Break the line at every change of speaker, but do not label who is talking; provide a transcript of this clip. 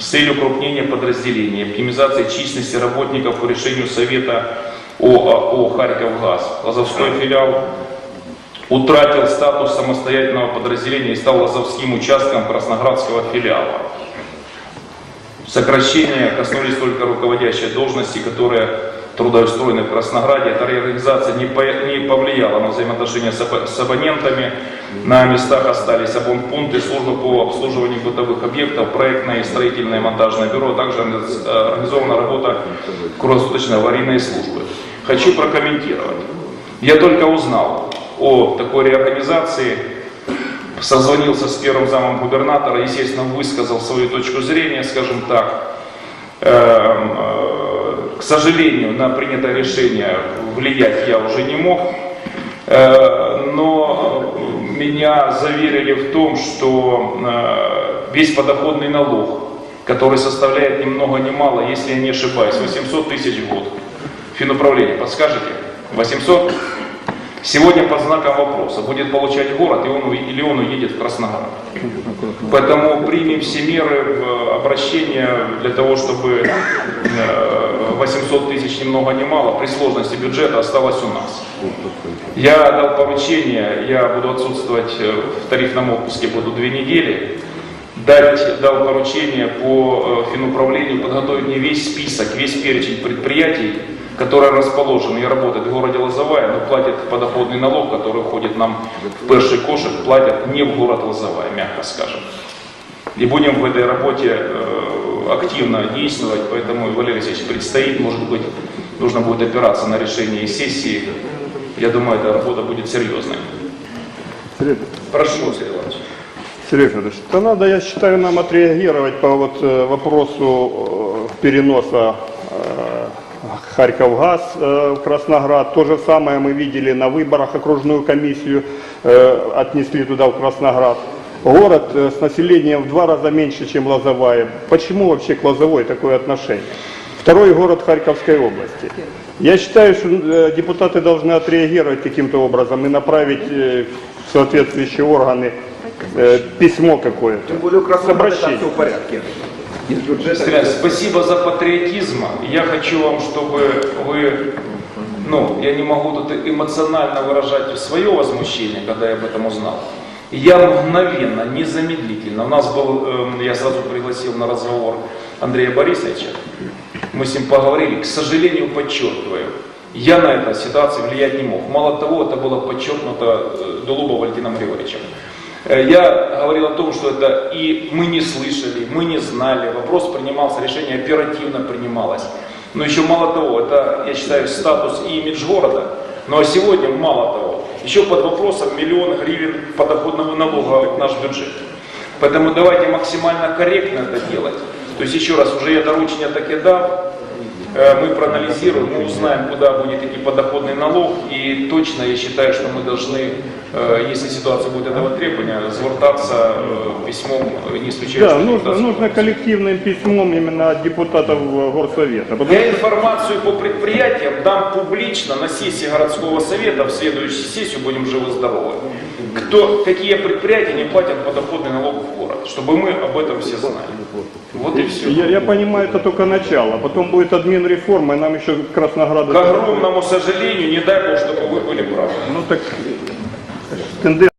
с целью укрупнения подразделений, оптимизации численности работников по решению Совета ОАО «Харьковгаз». Лазовской филиал утратил статус самостоятельного подразделения и стал лазовским участком Красноградского филиала. Сокращение коснулись только руководящей должности, которые трудоустроены в Краснограде. Эта реорганизация не, по- не повлияла на взаимоотношения с, с абонентами. На местах остались абонпункты, службы по обслуживанию бытовых объектов, проектное строительное монтажное бюро, а также организ- организована работа круглосуточной аварийной службы. Хочу прокомментировать. Я только узнал о такой реорганизации, созвонился с первым замом губернатора, естественно, высказал свою точку зрения, скажем так. К сожалению, на принятое решение влиять я уже не мог, Э, но меня заверили в том, что э, весь подоходный налог, который составляет ни много ни мало, если я не ошибаюсь, 800 тысяч в год. Финуправление, подскажете? 800? Сегодня под знаком вопроса, будет получать город и он, или он уедет в Красноград. Поэтому примем все меры в обращение для того, чтобы э, 800 тысяч ни много ни мало при сложности бюджета осталось у нас. Я дал поручение, я буду отсутствовать э, в тарифном отпуске, буду две недели. Дать, дал поручение по э, финуправлению подготовить мне весь список, весь перечень предприятий, которые расположены и работают в городе Лозовая, но платят подоходный налог, который уходит нам в перший кошек, платят не в город Лозовая, мягко скажем. И будем в этой работе э, активно действовать, поэтому, Валерий Алексеевич, предстоит, может быть, нужно будет опираться на решение сессии. Я думаю, эта работа будет серьезной.
Сергей
Прошу, Сергей Иванович.
Сергей Федорович, то надо, я считаю, нам отреагировать по вот э, вопросу э, переноса Харьковгаз э, в Красноград. То же самое мы видели на выборах окружную комиссию, э, отнесли туда в Красноград. Город э, с населением в два раза меньше, чем Лозовая. Почему вообще к Лозовой такое отношение? Второй город Харьковской области. Я считаю, что э, депутаты должны отреагировать каким-то образом и направить э, в соответствующие органы э, письмо какое-то.
Тем более у Краснограда все в порядке. Из бюджета.
Спасибо за патриотизм. Я хочу вам, чтобы вы, ну, я не могу тут эмоционально выражать свое возмущение, когда я об этом узнал. Я мгновенно, незамедлительно, у нас был, эм, я сразу пригласил на разговор Андрея Борисовича, мы с ним поговорили, к сожалению, подчеркиваю, я на эту ситуацию влиять не мог. Мало того, это было подчеркнуто э, Дулубом Валентином Григорьевичем. Э, Я говорил о том, что это и мы не слышали, мы не знали, вопрос принимался, решение оперативно принималось. Но еще мало того, это, я считаю, статус и имидж города. А сегодня, мало того, еще под вопросом миллион гривен подоходного налога в наш бюджет. Поэтому давайте максимально корректно это делать. То есть еще раз, уже я доручение таки дал, мы проанализируем, мы узнаем, куда будет идти подоходный налог, и точно я считаю, что мы должны, э, если ситуация будет этого требования, звертаться э, письмом, э, не исключая,
Да, нужно, нужно коллективным письмом именно от депутатов э, горсовета. Потому
Я информацию по предприятиям дам публично на сессии городского совета, в следующую сессию будем живы-здоровы. Кто, какие предприятия не платят подоходный налог в город, чтобы мы об этом все знали. Вот и все.
Я, я понимаю, это только начало. Потом будет админ реформа, и нам еще Краснограду...
К огромному сожалению, не дай бог, чтобы вы были правы.
Ну так тенденция